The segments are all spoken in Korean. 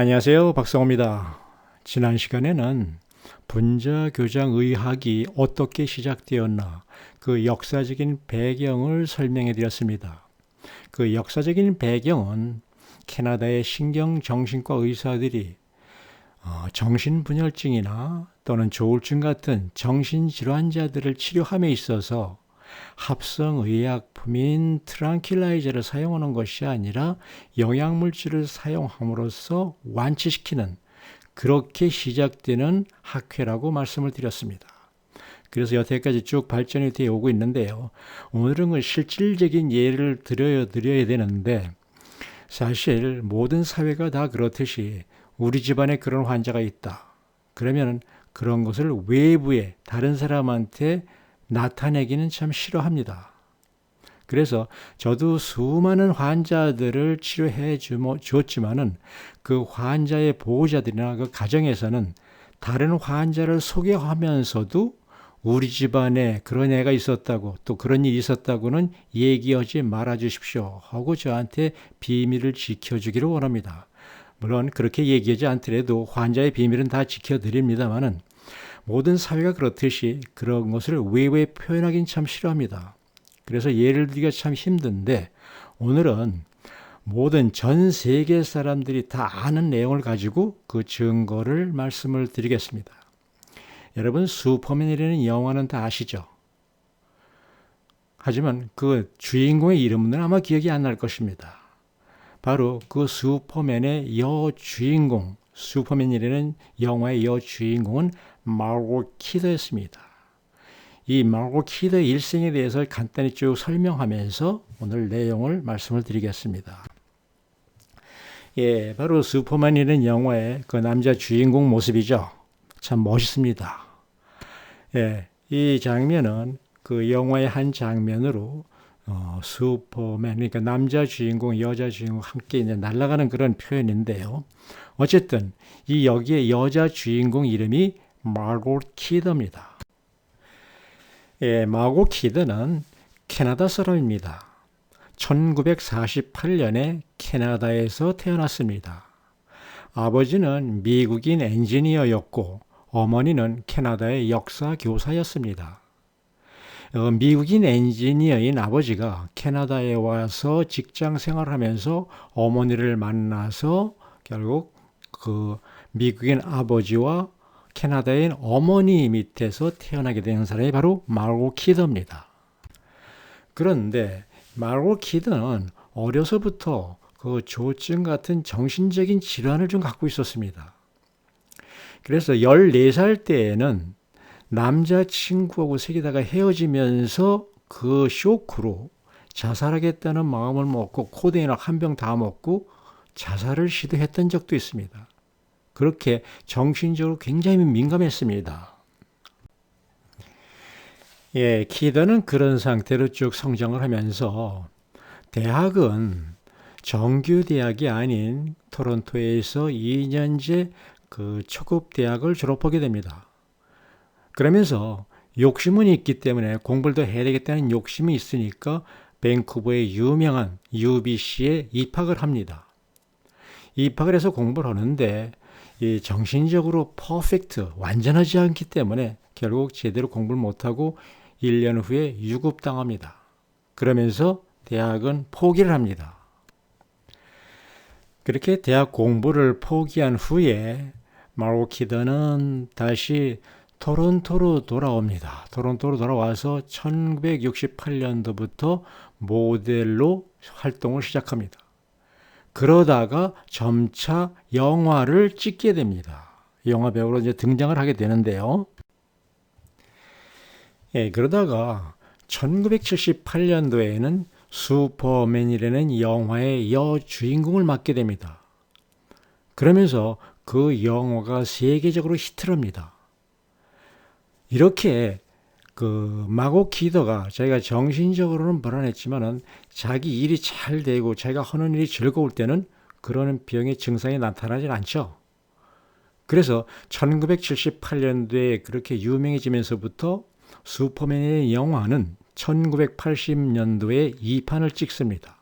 안녕하세요. 박성호입니다. 지난 시간에는 분자교장 의학이 어떻게 시작되었나 그 역사적인 배경을 설명해 드렸습니다. 그 역사적인 배경은 캐나다의 신경정신과 의사들이 어, 정신분열증이나 또는 조울증 같은 정신질환자들을 치료함에 있어서 합성의약품인 트랑킬라이저를 사용하는 것이 아니라 영양물질을 사용함으로써 완치시키는 그렇게 시작되는 학회라고 말씀을 드렸습니다. 그래서 여태까지 쭉 발전이 되어 오고 있는데요. 오늘은 그 실질적인 예를 들어야, 드려야 되는데 사실 모든 사회가 다 그렇듯이 우리 집안에 그런 환자가 있다. 그러면 그런 것을 외부에 다른 사람한테 나타내기는 참 싫어합니다. 그래서 저도 수많은 환자들을 치료해 주었지만은 그 환자의 보호자들이나 그 가정에서는 다른 환자를 소개하면서도 우리 집안에 그런 애가 있었다고 또 그런 일이 있었다고는 얘기하지 말아 주십시오 하고 저한테 비밀을 지켜주기를 원합니다. 물론 그렇게 얘기하지 않더라도 환자의 비밀은 다 지켜드립니다만은 모든 사회가 그렇듯이 그런 것을 외부에 표현하기는 참 싫어합니다. 그래서 예를 들기가 참 힘든데 오늘은 모든 전 세계 사람들이 다 아는 내용을 가지고 그 증거를 말씀을 드리겠습니다. 여러분 슈퍼맨이라는 영화는 다 아시죠? 하지만 그 주인공의 이름은 아마 기억이 안 날 것입니다. 바로 그 슈퍼맨의 여주인공, 슈퍼맨이라는 영화의 여주인공은 마고 키더였습니다. 이 마고 키더의 일생에 대해서 간단히 쭉 설명하면서 오늘 내용을 말씀을 드리겠습니다. 예, 바로 슈퍼맨이라는 영화의 그 남자 주인공 모습이죠. 참 멋있습니다. 예, 이 장면은 그 영화의 한 장면으로 어, 슈퍼맨, 그러니까 남자 주인공, 여자 주인공 함께 이제 날아가는 그런 표현인데요. 어쨌든 이 여기에 여자 주인공 이름이 마고 키드입니다. 예, 마고 키드는 캐나다 사람입니다. 1948년에 캐나다에서 태어났습니다. 아버지는 미국인 엔지니어였고 어머니는 캐나다의 역사 교사였습니다. 어, 미국인 엔지니어인 아버지가 캐나다에 와서 직장 생활하면서 어머니를 만나서 결국 그 미국인 아버지와 캐나다인 어머니 밑에서 태어나게 된 사람이 바로 마르고 키드입니다. 그런데 마르고 키드는 어려서부터 그 조증 같은 정신적인 질환을 좀 갖고 있었습니다. 그래서 14살 때에는 남자친구하고 사귀다가 헤어지면서 그 쇼크로 자살하겠다는 마음을 먹고 코데인을 한 병 다 먹고 자살을 시도했던 적도 있습니다. 그렇게 정신적으로 굉장히 민감했습니다. 예, 키더는 그런 상태로 쭉 성장을 하면서 대학은 정규 대학이 아닌 토론토에서 2년제 그 초급 대학을 졸업하게 됩니다. 그러면서 욕심은 있기 때문에 공부를 더 해야 되겠다는 욕심이 있으니까 밴쿠버의 유명한 UBC에 입학을 합니다. 입학을 해서 공부를 하는데 이 정신적으로 퍼펙트, 완전하지 않기 때문에 결국 제대로 공부를 못하고 1년 후에 유급당합니다. 그러면서 대학은 포기를 합니다. 그렇게 대학 공부를 포기한 후에 마로키드는 다시 토론토로 돌아옵니다. 토론토로 돌아와서 1968년도부터 모델로 활동을 시작합니다. 그러다가 점차 영화를 찍게 됩니다. 영화 배우로 이제 등장을 하게 되는데요. 예, 그러다가 1978년도에는 슈퍼맨이라는 영화의 여주인공을 맡게 됩니다. 그러면서 그 영화가 세계적으로 히트를 합니다. 이렇게 그 마고 키더가 자기가 정신적으로는 불안했지만은 자기 일이 잘 되고 자기가 하는 일이 즐거울 때는 그런 병의 증상이 나타나질 않죠. 그래서 1978년도에 그렇게 유명해지면서부터 슈퍼맨의 영화는 1980년도에 2판을 찍습니다.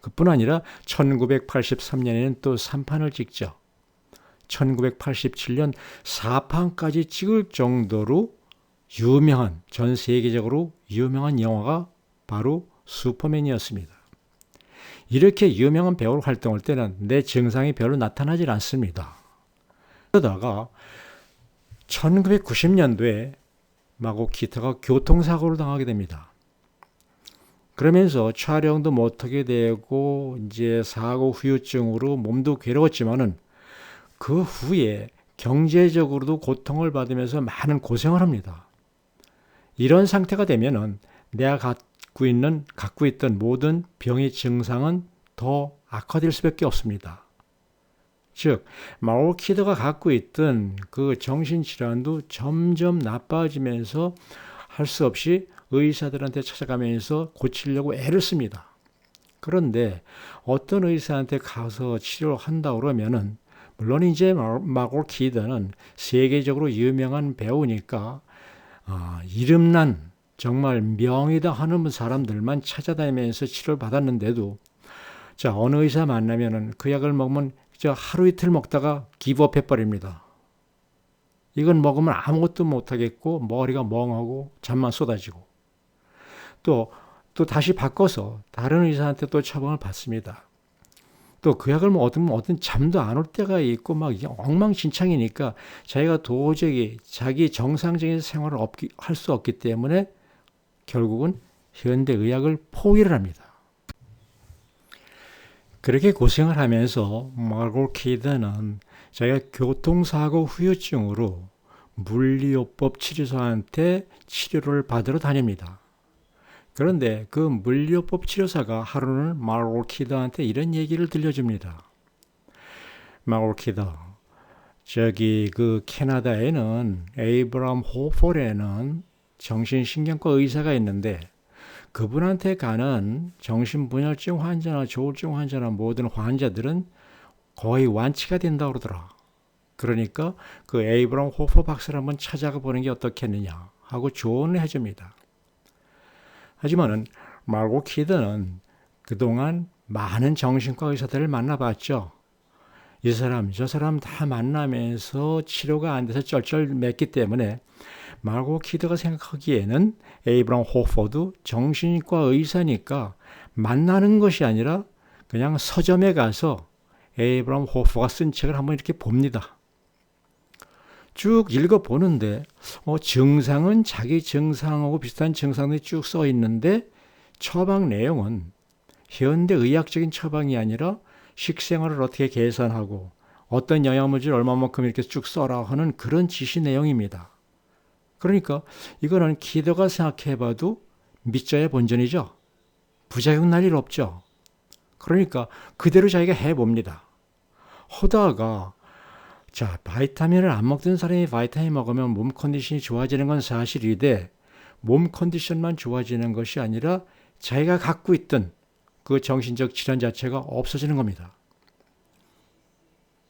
그뿐 아니라 1983년에는 또 3판을 찍죠. 1987년 4판까지 찍을 정도로 유명한 전 세계적으로 유명한 영화가 바로 슈퍼맨이었습니다. 이렇게 유명한 배우로 활동할 때는 내 증상이 별로 나타나질 않습니다. 그러다가 1990년도에 마고 키터가 교통사고를 당하게 됩니다. 그러면서 촬영도 못하게 되고 이제 사고 후유증으로 몸도 괴로웠지만은 그 후에 경제적으로도 고통을 받으면서 많은 고생을 합니다. 이런 상태가 되면은 내가 갖고 있는 갖고 있던 모든 병의 증상은 더 악화될 수밖에 없습니다. 즉 마오키드가 갖고 있던 그 정신 질환도 점점 나빠지면서 할 수 없이 의사들한테 찾아가면서 고치려고 애를 씁니다. 그런데 어떤 의사한테 가서 치료를 한다 그러면은 물론 이제 마골 키드는 세계적으로 유명한 배우니까 아, 이름난 정말 명이다 하는 사람들만 찾아다니면서 치료를 받았는데도 자 어느 의사 만나면은 그 약을 먹으면 저 하루 이틀 먹다가 기부업 해 버립니다. 이건 먹으면 아무것도 못하겠고 머리가 멍하고 잠만 쏟아지고 또, 또 다시 바꿔서 다른 의사한테 또 처방을 받습니다. 또 그 약을 뭐 얻으면 어떤 잠도 안 올 때가 있고 막 엉망진창이니까 자기가 도저히 자기 정상적인 생활을 할 수 없기 때문에 결국은 현대 의학을 포기를 합니다. 그렇게 고생을 하면서 마골 키드는 자기가 교통사고 후유증으로 물리요법 치료사한테 치료를 받으러 다닙니다. 그런데 그 물리요법 치료사가 하루는 마골 키드한테 이런 얘기를 들려줍니다. 마골 키드, 저기 그 캐나다에는 에이브람 호폴에는 정신신경과 의사가 있는데 그분한테 가는 정신분열증 환자나 조울증 환자나 모든 환자들은 거의 완치가 된다고 그러더라. 그러니까 그 에이브럼 호퍼 박사를 한번 찾아가 보는 게 어떻겠느냐 하고 조언을 해줍니다. 하지만은 말고 키드는 그동안 많은 정신과 의사들을 만나봤죠. 이 사람, 저 사람 다 만나면서 치료가 안 돼서 쩔쩔맸기 때문에 말고 키드가 생각하기에는 에이브람 호퍼도 정신과 의사니까 만나는 것이 아니라 그냥 서점에 가서 에이브람 호퍼가 쓴 책을 한번 이렇게 봅니다. 쭉 읽어보는데 어, 증상은 자기 증상하고 비슷한 증상들이 쭉 써 있는데 처방 내용은 현대 의학적인 처방이 아니라 식생활을 어떻게 개선하고 어떤 영양물질 얼마만큼 이렇게 쭉 써라 하는 그런 지시 내용입니다. 그러니까 이거는 기도가 생각해봐도 믿자의 본전이죠. 부작용 날 일 없죠. 그러니까 그대로 자기가 해봅니다. 하다가 자 바이타민을 안 먹던 사람이 바이타민 먹으면 몸 컨디션이 좋아지는 건 사실이되 몸 컨디션만 좋아지는 것이 아니라 자기가 갖고 있던 그 정신적 질환 자체가 없어지는 겁니다.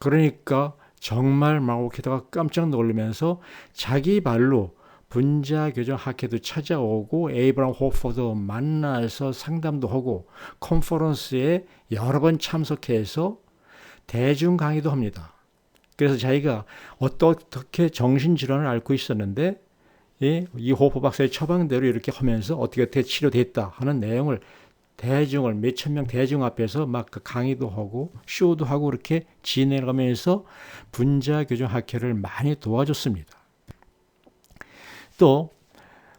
그러니까 정말 마오키다가 깜짝 놀라면서 자기 발로 분자 교정 학회도 찾아오고 에이브람 호퍼도 만나서 상담도 하고 컨퍼런스에 여러 번 참석해서 대중 강의도 합니다. 그래서 자기가 어떻게 정신질환을 앓고 있었는데 이 호퍼 박사의 처방대로 이렇게 하면서 어떻게 어떻게 치료됐다 하는 내용을 대중을 몇천 명 대중 앞에서 막 그 강의도 하고 쇼도 하고 이렇게 진행하면서 분자 교정 학회를 많이 도와줬습니다. 또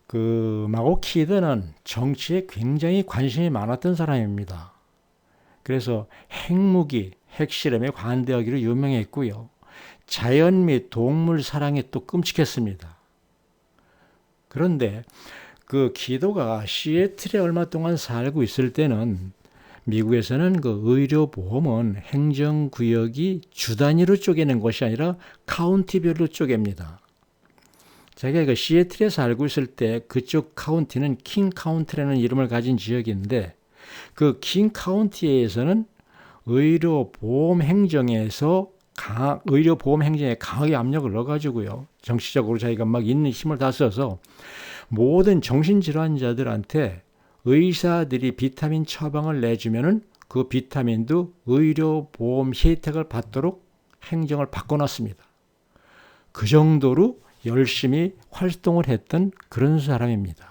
그 마고 키드는 정치에 굉장히 관심이 많았던 사람입니다. 그래서 핵무기, 핵실험에 관대하기로 유명했고요. 자연 및 동물 사랑에 또 끔찍했습니다. 그런데 그 기도가 시애틀에 얼마 동안 살고 있을 때는 미국에서는 그 의료보험은 행정구역이 주 단위로 쪼개는 것이 아니라 카운티별로 쪼갭니다. 제가 그 시애틀에 살고 있을 때 그쪽 카운티는 킹 카운티라는 이름을 가진 지역인데 그 킹 카운티에서는 의료 보험 행정에서 강, 의료 보험 행정에 강하게 압력을 넣어가지고요. 정치적으로 자기가 막 있는 힘을 다 써서 모든 정신질환자들한테 의사들이 비타민 처방을 내주면은 그 비타민도 의료보험 혜택을 받도록 행정을 바꿔놨습니다. 그 정도로 열심히 활동을 했던 그런 사람입니다.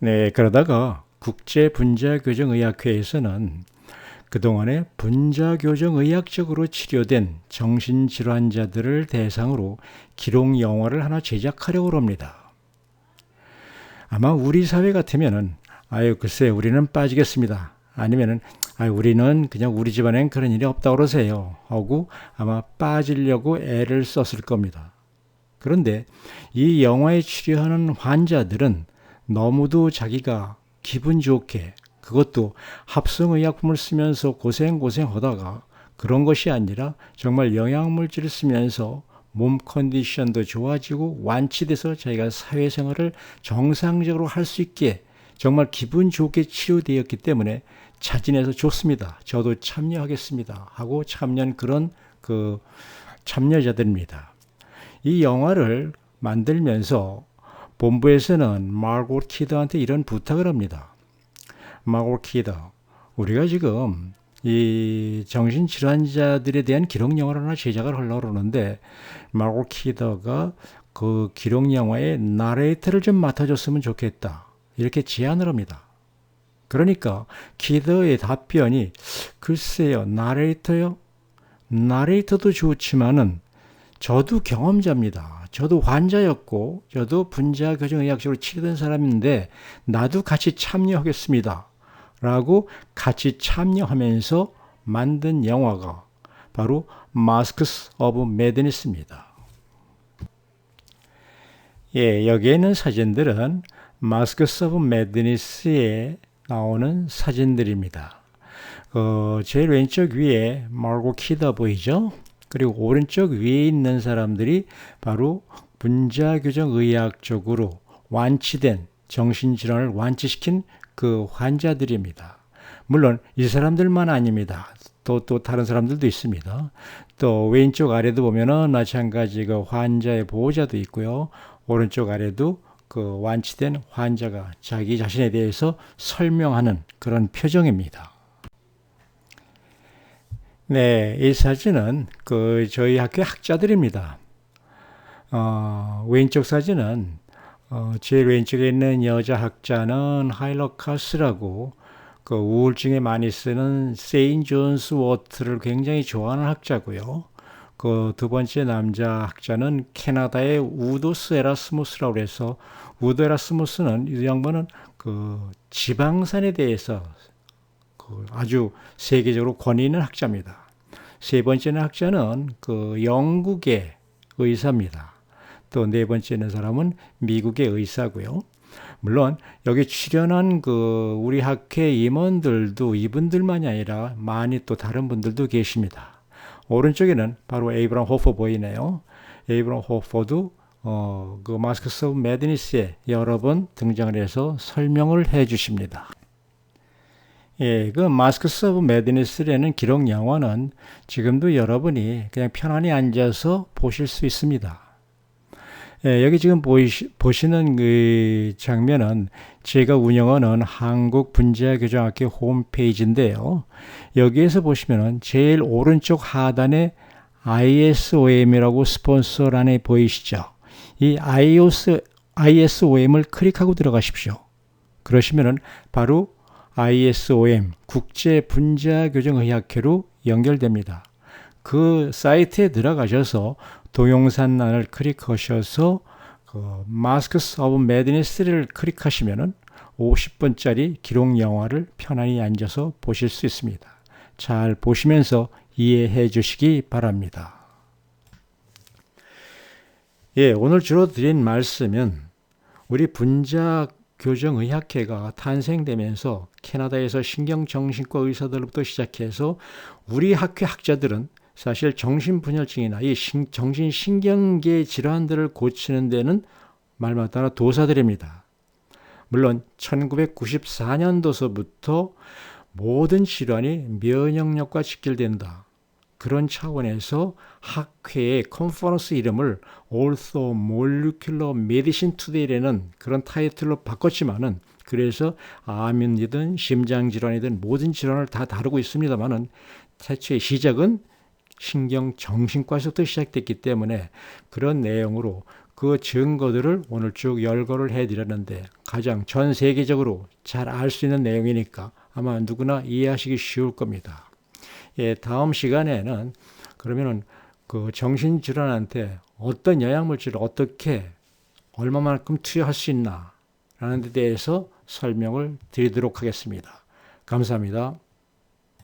네, 그러다가 국제분자교정의학회에서는 그동안에 분자교정의학적으로 치료된 정신질환자들을 대상으로 기록 영화를 하나 제작하려고 합니다. 아마 우리 사회 같으면은 아유 글쎄 우리는 빠지겠습니다. 아니면은 아 우리는 그냥 우리 집안엔 그런 일이 없다고 그러세요. 하고 아마 빠지려고 애를 썼을 겁니다. 그런데 이 영화에 치료하는 환자들은 너무도 자기가 기분 좋게 그것도 합성의약품을 쓰면서 고생고생 하다가 그런 것이 아니라 정말 영양물질을 쓰면서 몸 컨디션도 좋아지고 완치돼서 자기가 사회생활을 정상적으로 할 수 있게 정말 기분 좋게 치료되었기 때문에 자진해서 좋습니다. 저도 참여하겠습니다. 하고 참여한 그런 그 참여자들입니다. 이 영화를 만들면서 본부에서는 마고 키드한테 이런 부탁을 합니다. 마고 키드, 우리가 지금 이 정신질환자들에 대한 기록 영화를 하나 제작을 하려고 그러는데 마고 키더가 그 기록 영화의 나레이터를 좀 맡아줬으면 좋겠다. 이렇게 제안을 합니다. 그러니까 키더의 답변이 글쎄요, 나레이터요? 나레이터도 좋지만은 저도 경험자입니다. 저도 환자였고, 저도 분자 교정의학적으로 치료된 사람인데, 나도 같이 참여하겠습니다. 라고 같이 참여하면서 만든 영화가 바로 마스크스 오브 매드니스입니다. 예, 여기에 있는 사진들은 마스크스 오브 매드니스에 나오는 사진들입니다. 어, 제일 왼쪽 위에 마고 키더 보이죠? 그리고 오른쪽 위에 있는 사람들이 바로 분자교정 의학적으로 완치된 정신질환을 완치시킨 그 환자들입니다. 물론 이 사람들만 아닙니다. 또, 또 다른 사람들도 있습니다. 또 왼쪽 아래도 보면은 마찬가지 그 환자의 보호자도 있고요. 오른쪽 아래도 그 완치된 환자가 자기 자신에 대해서 설명하는 그런 표정입니다. 네, 이 사진은 그 저희 학교 학자들입니다. 어, 왼쪽 사진은 어, 제일 왼쪽에 있는 여자 학자는 하일러카스라고 그 우울증에 많이 쓰는 세인 존스 워트를 굉장히 좋아하는 학자고요. 그 두 번째 남자 학자는 캐나다의 우도스 에라스무스라고 해서 우도 에라스무스는 이 양반은 그 지방산에 대해서 그 아주 세계적으로 권위 있는 학자입니다. 세 번째는 학자는 그 영국의 의사입니다. 또 네 번째 는 사람은 미국의 의사고요. 물론 여기 출연한 그 우리 학회 임원들도 이분들만이 아니라 많이 또 다른 분들도 계십니다. 오른쪽에는 바로 에이브람 호퍼 보이네요. 에이브람 호퍼도 어, 그 마스크스 오브 매드니스에 여러 번 등장을 해서 설명을 해 주십니다. 예, 그 마스크스 오브 매드니스라는 기록 영화는 지금도 여러분이 그냥 편안히 앉아서 보실 수 있습니다. 예, 여기 지금 보이시, 보시는 그 장면은 제가 운영하는 한국분자교정학회 홈페이지인데요. 여기에서 보시면은 제일 오른쪽 하단에 ISOM이라고 스폰서란에 보이시죠? 이 IOS, ISOM을 클릭하고 들어가십시오. 그러시면은 바로 ISOM 국제 분자 교정 의학회로 연결됩니다. 그 사이트에 들어가셔서 동영상란을 클릭하셔서 그 마스크스 오브 매드니스를 클릭하시면은 50분짜리 기록 영화를 편안히 앉아서 보실 수 있습니다. 잘 보시면서 이해해 주시기 바랍니다. 예, 오늘 주로 드린 말씀은 우리 분자 교정 의학회가 탄생되면서 캐나다에서 신경정신과 의사들로부터 시작해서 우리 학회 학자들은 사실 정신분열증이나 이 정신신경계 질환들을 고치는 데는 말만 따라 도사들입니다. 물론 1994년도서부터 모든 질환이 면역력과 직결된다. 그런 차원에서 학회의 컨퍼런스 이름을 Ortho Molecular Medicine Today라는 그런 타이틀로 바꿨지만은 그래서 암이든 심장 질환이든 모든 질환을 다 다루고 있습니다만은 태초의 시작은 신경 정신과에서부터 시작됐기 때문에 그런 내용으로 그 증거들을 오늘 쭉 열거를 해드렸는데 가장 전 세계적으로 잘 알 수 있는 내용이니까 아마 누구나 이해하시기 쉬울 겁니다. 예, 다음 시간에는 그러면은 그 정신질환한테 어떤 영양물질을 어떻게 얼마만큼 투여할 수 있나 라는 데 대해서 설명을 드리도록 하겠습니다. 감사합니다.